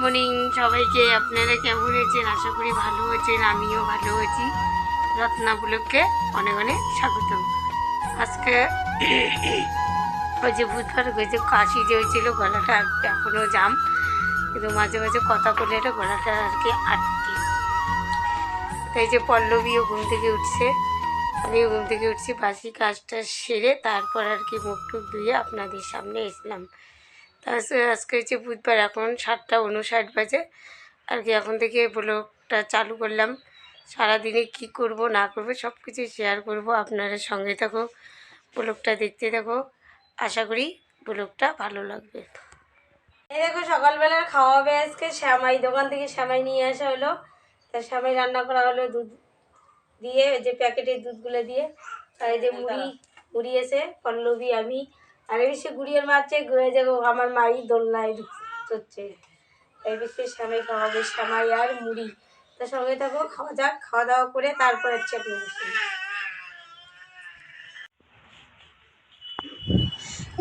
Morning সবাইকে। আপনারা কেমন আছেন? আশা করি ভালো আছেন, আমিও ভালো আছি। রত্না ব্লককে অনেক অনেক স্বাগত আজকে ওই যে বুধবার ওই যে কাশি যে হয়েছিল, গলাটা এখনও জাম। কিন্তু মাঝে মাঝে কথা বলে এটা গলাটা আর কি আটকে। তাই যে পল্লবীও ঘুম থেকে উঠছে। আমিও ঘুম থেকে উঠছি, বাসি কাজটা সেরে তারপর আর কি মুখ টুক ধুয়ে আপনাদের সামনে এসলাম। তারপরে আজকে হচ্ছে বুধবার, এখন সাতটা উনষাট বাজে। আর কি এখন থেকে ব্লগটা চালু করলাম। সারাদিনে কি করব, না করব সব কিছু শেয়ার করব। আপনারা সঙ্গে থাকো, ব্লগটা দেখতে থাকো। আশা করি ব্লগটা ভালো লাগবে। এই দেখো, সকালবেলার খাওয়া হবে আজকে। শ্যামাই দোকান থেকে শ্যামাই নিয়ে আসা হলো। তা শ্যামাই রান্না করা হলো দুধ দিয়ে যে প্যাকেটের দুধগুলো দিয়ে। আর এই যে মুড়ি মুড়ি এসে, পল্লবী, আমি আর এই সে গুড়িয়ে মারছে ঘুরে যাব, আমার মাই দোলনায় চড়ছে এই বেশি শ্যামাই খাওয়া হবে শ্যামাই আর মুড়ি। তার সঙ্গে থাকো, খাওয়া যাক, খাওয়া দাওয়া করে তারপর হচ্ছে আপনি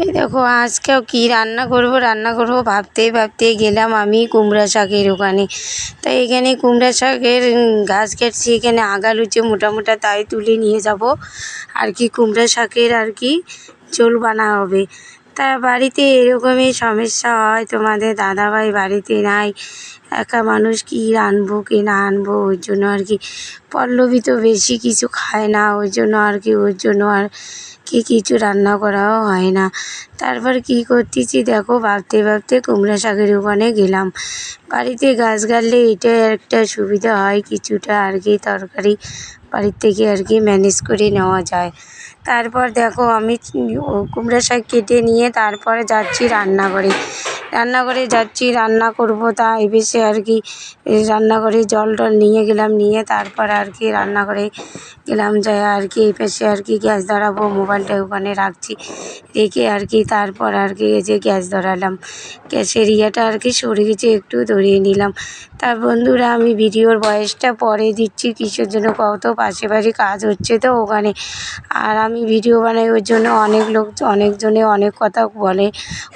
এই দেখো, আজকেও কি রান্না করব রান্না করব ভাবতে ভাবতেই গেলাম আমি কুমড়া শাকের ওখানে। তাই এখানে কুমড়া শাকের গাছ কেটছি, এখানে আগা লুচে মোটা মোটা তাই তুলে নিয়ে যাব। আর কি কুমড়া শাকের আর কি ঝোল বানা হবে। তা বাড়িতে এরকমই সমস্যা হয়, তোমাদের দাদাভাই বাড়িতে নাই, একা মানুষ কি রানবো কি না আনব, ওই জন্য আর কি। পল্লবী তো বেশি কিছু খায় না, ওই জন্য আর কি, ওর জন্য আর কি কিছু রান্না করাও হয় না। তারপর কি করতেছি দেখো, ভাবতে ভাবতে কুমড়া শাকের ওখানে গেলাম। বাড়িতে গাছ গাড়লে এটা একটা সুবিধা হয়, কিছুটা আর কি তরকারি বাড়ির থেকে আর কি ম্যানেজ করে নেওয়া যায়। তারপর দেখো আমি কুমড়ো শাক কেটে নিয়ে তারপরে যাচ্ছি রান্নাঘরে। রান্নাঘরে যাচ্ছি, রান্না করব তাই বেশি আর কি। রান্নাঘরে জল টল নিয়ে গেলাম, নিয়ে তারপর আর কি রান্নাঘরে গেলাম, যাই আর কি এই পাশে আর কি গ্যাস ধরাবো, মোবাইলটা ওখানে রাখছি, রেখে আর কি তারপর আর কি এই যে গ্যাস ধরালাম। গ্যাসের ইয়েটা আর কি সরে গেছে, একটু ধরিয়ে নিলাম। তার বন্ধুরা, আমি ভিডিওর বয়সটা পরে দিচ্ছি, কিসের জন্য কত পাশে বাড়ি কাজ হচ্ছে তো ওখানে। আর আমি ভিডিও বানাই ওই জন্য অনেক লোক, অনেকজনে অনেক কথা বলে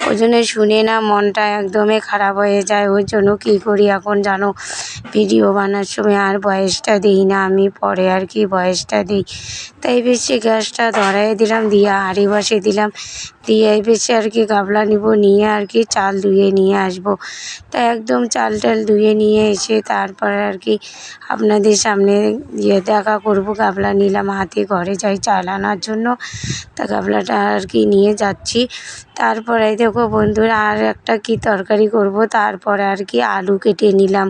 ওই জন্য শুনে না মনটা একদমই খারাপ হয়ে যায়। ওই জন্য কী করি এখন জানো? ভিডিও বানার সময় আর বয়সটা দিই না, আমি পরে আর কি বয়সটা দিই। তাই বেশি গ্যাসটা ধরাই দিলাম, দিয়ে হাঁড়ি বসে দিলাম। দিয়ে বেশি আর কি গাবলা নিব, নিয়ে আর কি চাল ধুয়ে নিয়ে আসব। তা একদম চাল টাল ধুয়ে নিয়ে এসে তারপরে আর কি আপনাদের সামনে ইয়ে দেখা করব, গাবলা নিলাম, হাতে ঘরে যাই চাল আনার জন্য। তা গাবলাটা আর কি নিয়ে যাচ্ছি। তারপরে দেখো বন্ধুরা, আর একটা কি তরকারি করব? তারপরে আর কি আলু কেটে নিলাম।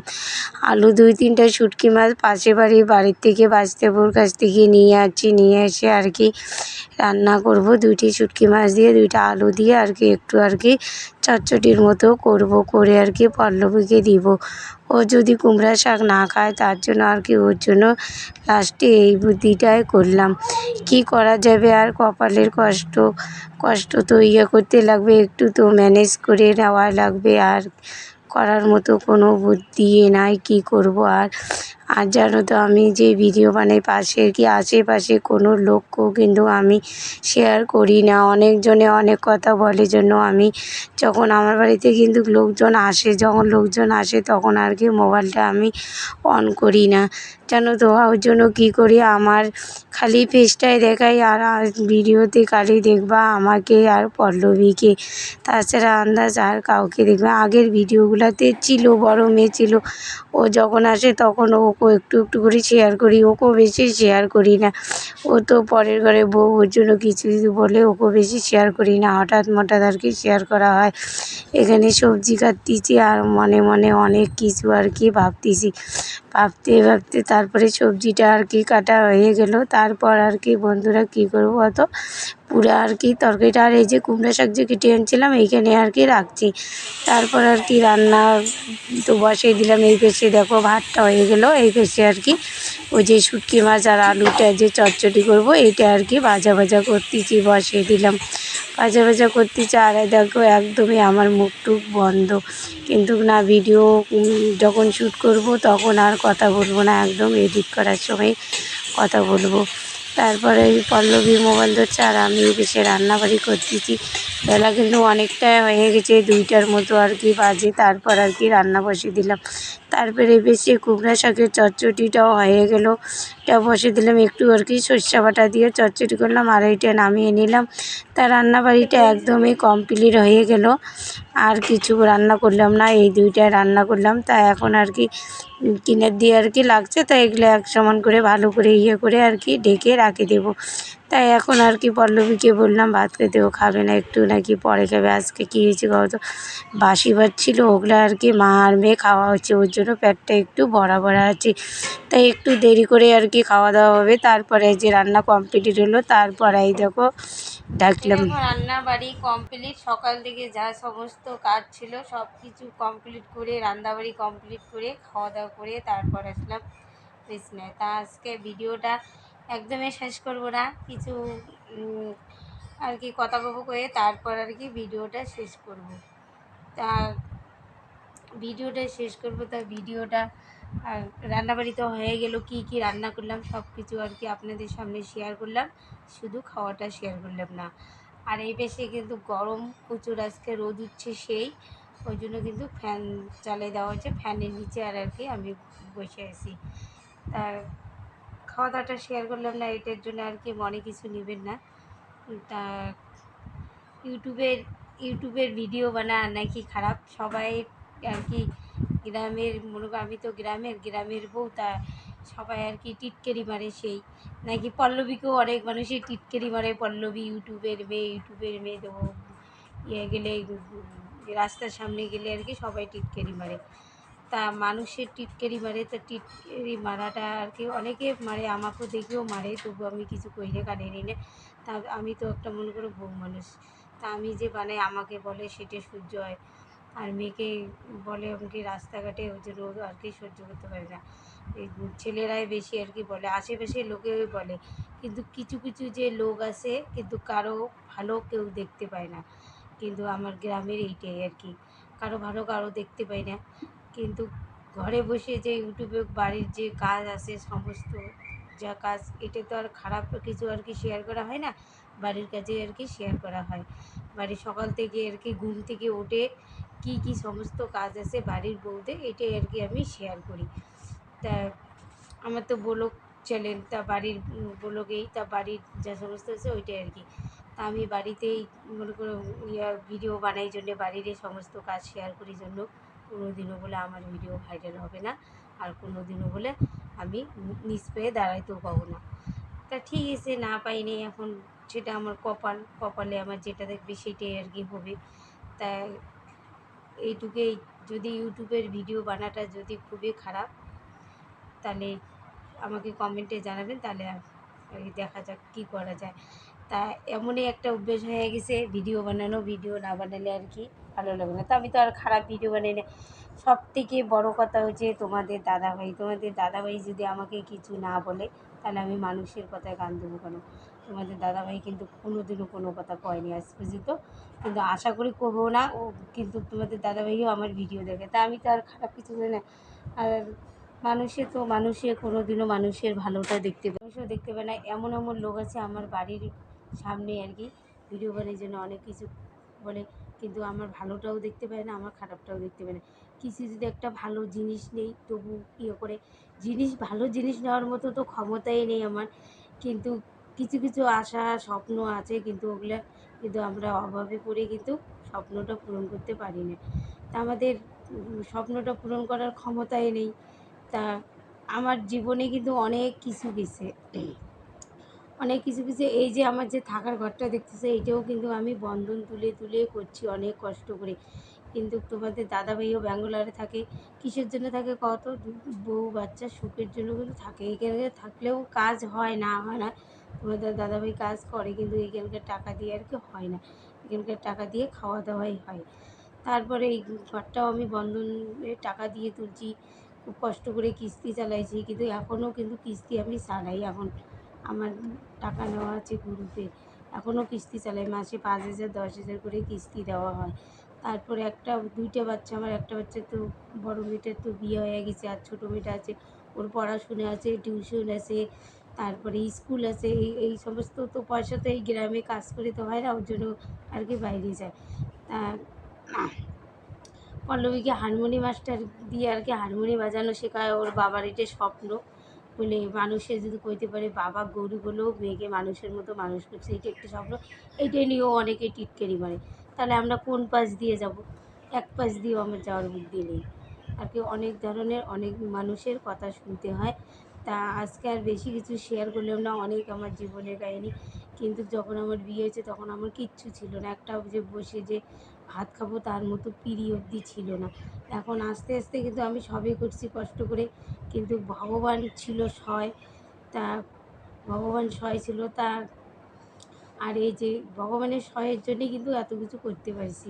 আলু দুই, তিনটা শুটকি মাছ পাশে বাড়ি বাড়ির থেকে বাঁচতেপুর কাছ থেকে নিয়ে আসছি। নিয়ে এসে আর কি রান্না করব। দুইটি শুটকি মাছ দিয়ে, দুইটা আলু দিয়ে আর কি একটু আর কি চটচটির মতো করব, করে আর কি পল্লবীকে দিব। ও যদি কুমড়া শাক না খায়, তার জন্য আর কি ওর জন্য লাস্টে এই বুদ্ধিটাই করলাম। কি করা যাবে আর কপালের কষ্ট? কষ্ট তো ইয়ে করতে লাগবে, একটু তো ম্যানেজ করে নেওয়া লাগবে। আর করার মতো কোনো বুদ্ধি নাই, কী করব আর? আর জানো তো, আমি যে ভিডিও বানাই, পাশে কি আশেপাশে কোনো লোককেও কিন্তু আমি শেয়ার করি না। অনেকজনে অনেক কথা বলে জন্য আমি যখন আমার বাড়িতে কিন্তু লোকজন আসে, যখন লোকজন আসে তখন আর কি মোবাইলটা আমি অন করি না। জানো তো, ওর জন্য কী করি? আমার খালি পেজটাই দেখাই আর ভিডিওতে খালি দেখবা আমাকে আর পল্লবীকে। তাছাড়া আন্দাজ আর কাউকে দেখবে আগের ভিডিওগুলোতে ছিল, বড় মেয়ে ছিল। ও যখন আসে তখন ওকে একটু একটু করে শেয়ার করি, ওকেও বেশি শেয়ার করি না। ও তো পরের ঘরে বউ ওর জন্য কিছু কিছু বলে ওকেও বেশি শেয়ার করি না, হঠাৎ মঠাৎ আর কি শেয়ার করা হয়। এখানে সবজি কাটতেছি আর মনে মনে অনেক কিছু আর কি ভাবতেছি। ভাবতে ভাবতে তারপরে সবজিটা আর কি কাটা হয়ে গেল, তারপর আর কি বন্ধুরা কী করব অত পুরো আর কি তরকারিটা। আর এই যে কুমড়া শাক যে কেটে আনছিলাম, এইখানে আর কি রাখছি। তারপর আর কি রান্না তো বসিয়ে দিলাম। এই পেশে দেখো ভাতটা হয়ে গেল। এই পেশে আর কি ওই যে শুটকি মাছ আর আলুটা যে চটচটি করব, এইটা আর কি ভাজা ভাজা করতেছি, বসিয়ে দিলাম। ভাজা ভাজা করতেছি আর দেখো একদমই আমার মুখ টুক বন্ধ। কিন্তু না, ভিডিও যখন শ্যুট করব তখন আর কথা বলব না। একদম এডিট করার সময় কথা বলব। তারপরে ওই পল্লবী মোবাইল ধরছে আর আমি বেশি রান্নাবাড়ি করতেছি। বেলা কিন্তু অনেকটাই হয়ে গেছে, দুইটার মতো আর কি বাজে, তারপর আর কি রান্না বসিয়ে দিলাম। তারপরে বেশি কুমড়া শাকের চচ্চড়িটাও হয়ে গেল। এটা বসে দিলাম একটু আর কি সর্ষে বাটা দিয়ে চচ্চড়ি করলাম আর এইটা নামিয়ে নিলাম। তা রান্নাবাড়িটা একদমই কমপ্লিট হয়ে গেল। আর কিছু রান্না করলাম না, এই দুইটাই রান্না করলাম। তা এখন আর কি কিনে দিয়ে আর কি লাগছে তাই এগুলো এক সমান করে ভালো করে ইয়ে করে আর কি ঢেকে রাখে দেবো। তাই এখন আর কি পল্লবীকে বললাম, ভাত খেতে ও খাবে না, একটু নাকি পরে খাবে, আজকে কী হয়েছে কত বাসি ভাত ছিল, ওগুলো আর কি মা আর মেয়ে খাওয়া হচ্ছে, ওর জন্য পেটটা একটু ভরা ভরা আছে। তাই একটু দেরি করে আর কি খাওয়া দাওয়া হবে। তারপরে যে রান্না কমপ্লিট হলো, তারপরে এই দেখো ডাকলাম। রান্না বাড়ি কমপ্লিট সকাল থেকে যা সমস্ত কাজ ছিল সব কিছু কমপ্লিট করে, রান্নাবাড়ি কমপ্লিট করে, খাওয়া দাওয়া করে তারপর আসলাম বিছনায় তা আজকে ভিডিওটা একদমই শেষ করব না। কিছু আর কি কথা বলব করে তারপর আর কি ভিডিওটা শেষ করব। তা ভিডিওটা শেষ করব, তা ভিডিওটা রান্নাবাড়ি তো হয়ে গেল, কি কি রান্না করলাম সব কিছু আর কি আপনাদের সামনে শেয়ার করলাম, শুধু খাওয়াটা শেয়ার করলাম না। আর এই বেশি কিন্তু গরম প্রচুর, আজকে রোদ উঠছে সেই, ওই জন্য কিন্তু ফ্যান চালিয়ে দেওয়া হচ্ছে ফ্যানের নিচে আর আর কি আমি বসে আছি। তা খাওয়া দাওয়াটা শেয়ার করলাম না, এটার জন্য আর কি মনে কিছু নেবেন না। তা ইউটিউবের ইউটিউবের ভিডিও বানা নাকি খারাপ? সবাই আর কি, গ্রামের মনে আমি তো গ্রামের গ্রামের বউ তা সবাই আর কি টিটকেরি মারে সেই। নাকি পল্লবীকেও অনেক মানুষই টিটকেরি মারে, পল্লবী ইউটিউবের মেয়ে ইউটিউবের মেয়ে দেবো ইয়ে গেলে, রাস্তার সামনে গেলে আর কি সবাই টিটকেরি মারে। তা মানুষের টিটকেরি মারে, তা টিটকেরি মারাটা আর কি অনেকে মারে আমাকেও দেখেও মারে, তবু আমি কিছু কইরে কানে নিই না। তা আমি তো একটা মনে করো বউ মানুষ। তা আমি যে বানাই, আমাকে বলে সেটা সহ্য হয়। আর মেয়েকে বলে আমাকে রাস্তাঘাটে ওই জন্য ও আর কি সহ্য করতে পারে না। এই ছেলেরাই বেশি আর কি বলে আশেপাশে লোকেও বলে। কিন্তু কিছু কিছু যে লোক আছে, কিন্তু কারও ভালো কেউ দেখতে পায় না। কিন্তু আমার গ্রামের এইটাই আর কি। কারও ভালো কারও দেখতে পাই না। কিন্তু ঘরে বসে যে ইউটিউবে বাড়ির যে কাজ আছে, সমস্ত যা কাজ, এটা তো আর খারাপ কিছু আর কি শেয়ার করা হয় না? বাড়ির কাজে আর কি শেয়ার করা হয়। বাড়ির সকাল থেকে আর কি ঘুম থেকে উঠে কি কি সমস্ত কাজ আছে বাড়ির বউদের, এটাই আর কি আমি শেয়ার করি। তা আমার তো ব্লগ চ্যানেল তা বাড়ির ব্লগেই তা বাড়ির যা সমস্ত আছে ওইটাই আর কি। তা আমি বাড়িতেই মনে করো ভিডিও বানাই জন্য, বাড়ির সমস্ত কাজ শেয়ার করি জন্য। কোনো দিনও বলে আমার ভিডিও ভাইরাল হবে না, আর কোনো দিনও বলে আমি নিচ পেয়ে দাঁড়াইতেও পাবো না। তা ঠিক আছে, না পাইনি এখন, সেটা আমার কপাল, কপালে আমার যেটা দেখবে সেটাই আর কি হবে। তা এইটুকুই যদি ইউটিউবের ভিডিও বানাটা যদি খুবই খারাপ, তাহলে আমাকে কমেন্টে জানাবেন, তাহলে দেখা যাক কী করা যায়। তা এমনই একটা অভ্যেস হয়ে গেছে, ভিডিও বানানো, ভিডিও না বানালে আর কি ভালো লাগে না। তো আমি তো আর খারাপ ভিডিও বানাই না। সব থেকে বড়ো কথা হচ্ছে তোমাদের দাদাভাই। তোমাদের দাদাভাই যদি আমাকে কিছু না বলে, তাহলে আমি মানুষের কথায় গান দেবো কেন? তোমাদের দাদাভাই কিন্তু কোনো দিনও কোনো কথা কয়নি আজ পর্যন্ত। কিন্তু আশা করি করব না। ও কিন্তু তোমাদের দাদাভাইও আমার ভিডিও দেখে। তা আমি তো আর খারাপ কিছু জানি না। আর মানুষে তো মানুষে কোনো দিনও মানুষের ভালোটা দেখতে পায় মানুষও দেখতে পায় না। এমন এমন লোক আছে আমার বাড়ির সামনে আর কি। ভিডিও বানানোর জন্য অনেক কিছু বলে। কিন্তু আমার ভালোটাও দেখতে পায় না, আমার খারাপটাও দেখতে পায় না। কিছু যদি একটা ভালো জিনিস নেই, তবু ইয়ে করে। জিনিস, ভালো জিনিস নেওয়ার মতো তো ক্ষমতাই নেই আমার। কিন্তু কিছু কিছু আশা, স্বপ্ন আছে কিন্তু ওগুলো কিন্তু আমরা অভাবে পড়ে কিন্তু স্বপ্নটা পূরণ করতে পারি না। তা আমাদের স্বপ্নটা পূরণ করার ক্ষমতাই নেই। তা আমার জীবনে কিন্তু অনেক কিছু গেছে। অনেক কিছু কিছু এই যে আমার যে থাকার ঘরটা দেখতেছে এইটাও কিন্তু আমি বন্ধন তুলে তুলে করছি অনেক কষ্ট করে। কিন্তু তোমাদের দাদাভাইও ব্যাঙ্গালোরে থাকে, কিসের জন্য থাকে কত? বউ বাচ্চা সুখের জন্য কিন্তু থাকে। এখানে থাকলেও কাজ হয় না হয় না। তোমাদের দাদাভাই কাজ করে, কিন্তু এখানকার টাকা দিয়ে আর কি হয় না। এখানকার টাকা দিয়ে খাওয়া দাওয়াই হয়। তারপরে এই ঘরটাও আমি বন্ধনে টাকা দিয়ে তুলছি। খুব কষ্ট করে কিস্তি চালাইছি, কিন্তু এখনও কিন্তু কিস্তি আমি চালাই এখন। আমার টাকা নেওয়া আছে গ্রুপে। এখনও কিস্তি চালাই, মাসে পাঁচ হাজার, দশ হাজার করে কিস্তি দেওয়া হয়। তারপরে একটা, দুইটা বাচ্চা, আমার একটা বাচ্চা তো বড় মেয়েটার তো বিয়ে হয়ে গেছে, আর ছোটো মেয়েটা আছে, ওর পড়াশোনা আছে, টিউশন আছে। তারপরে স্কুল আছে, এই এই সমস্ত তো পয়সা তো এই গ্রামে কাজ করে তো হয় না, ওর জন্য আর কি বাইরে যায়। তা পল্লবীকে হারমোনি মাস্টার দিয়ে আর কি হারমোনি বাজানো শেখায়, ওর বাবার এটা স্বপ্ন। বলে মানুষের যদি কইতে পারে, বাবা গরু হলেও মেয়েকে মানুষের মতো মানুষ করছে, এটা একটা স্বপ্ন। এইটাই নিয়েও অনেকে টিটকারি মারে তাহলে আমরা কোন পাশ দিয়ে যাব? এক পাশ দিয়েও আমার যাওয়ার বুদ্ধি নেই। আর কি অনেক ধরনের অনেক মানুষের কথা শুনতে হয়। তা আজকে আর বেশি কিছু শেয়ার করলাম না, অনেক আমার জীবনের কাহিনি। কিন্তু যখন আমার বিয়ে হয়েছে তখন আমার কিচ্ছু ছিল না। একটা যে বসে যে ভাত খাব তার মতো পিড়ি অবধি ছিল না। এখন আস্তে আস্তে কিন্তু আমি সবই করছি কষ্ট করে। কিন্তু ভগবান ছিল সয়, তা ভগবান সয় ছিল তা আর এই যে ভগবানের সহায়ের জন্যই কিন্তু এত কিছু করতে পারছি।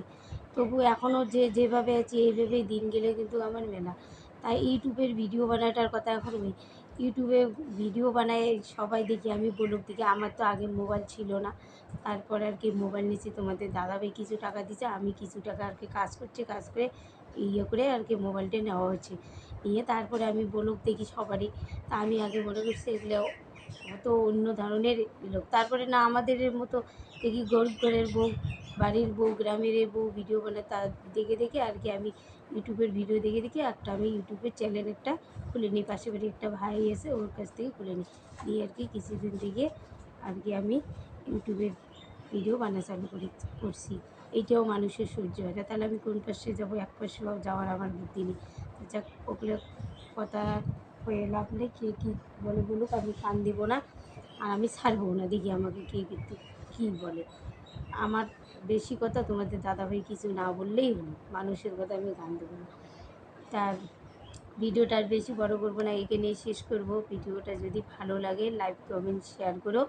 তবু এখনও যে যেভাবে আছি, এইভাবেই দিন গেলে কিন্তু আমার মেলা। তাই ইউটিউবের ভিডিও বানাটার কথা এখন ইউটিউবে ভিডিও বানায় সবাই দেখি, আমি বলুক দেখি, আমার তো আগে মোবাইল ছিল না। তারপরে আর কি মোবাইল নিয়েছি, তোমাদের দাদাভাই কিছু টাকা দিচ্ছে আমি কিছু টাকা আর কি কাজ করছি, কাজ করে ইয়ে করে আর কি মোবাইলটা নেওয়া হচ্ছে নিয়ে তারপরে আমি বলুক দেখি সবারই। তা আমি আগে মনে করছি এগুলো অত অন্য ধরনের লোক। তারপরে না, আমাদের মতো দেখি গরিব ঘরের বউ, বাড়ির বউ, গ্রামের বউ, ভিডিও বানায়, তা দেখে দেখে আর কি আমি ইউটিউবের ভিডিও দেখে দেখে একটা আমি ইউটিউবের চ্যানেল একটা খুলে নিই। পাশে বাড়ি একটা ভাই এসে ওর কাছ থেকে খুলে নিই। দিয়ে আর কি কিছুদিন থেকে আর কি আমি ইউটিউবের ভিডিও বানা চালু করি, করছি। এইটাও মানুষের সহ্য হয় না। তাহলে আমি কোন পাশে যাব? এক পাশে যাওয়ার আমার বুদ্ধি নেই। যাক, ওগুলো কথা হয়ে লাভ নেই। কে কী বলে বলুক, আমি কান দেবো না আর আমি ছাড়বো না। দেখি আমাকে কে কী বলে। আমার বেশি কথা তোমাদের দাদাভাই কিছু না বললেই হলো। মানুষের কথা আমি গান দেবো না। তার ভিডিওটা আর বেশি বড় করব না এখানেই শেষ করব। ভিডিওটা যদি ভালো লাগে, লাইক, কমেন্ট শেয়ার করো।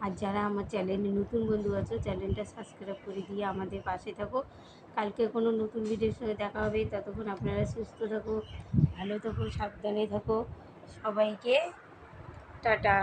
আর যারা আমার চ্যানেলে নতুন বন্ধু আছো চ্যানেলটা সাবস্ক্রাইব করে দিয়ে আমাদের পাশে থাকো। কালকে কোনো নতুন ভিডিওর সঙ্গে দেখা হবে। ততক্ষণ আপনারা সুস্থ থাকো, ভালো থাকো, সাবধানে থাকো। সবাইকে টাটা।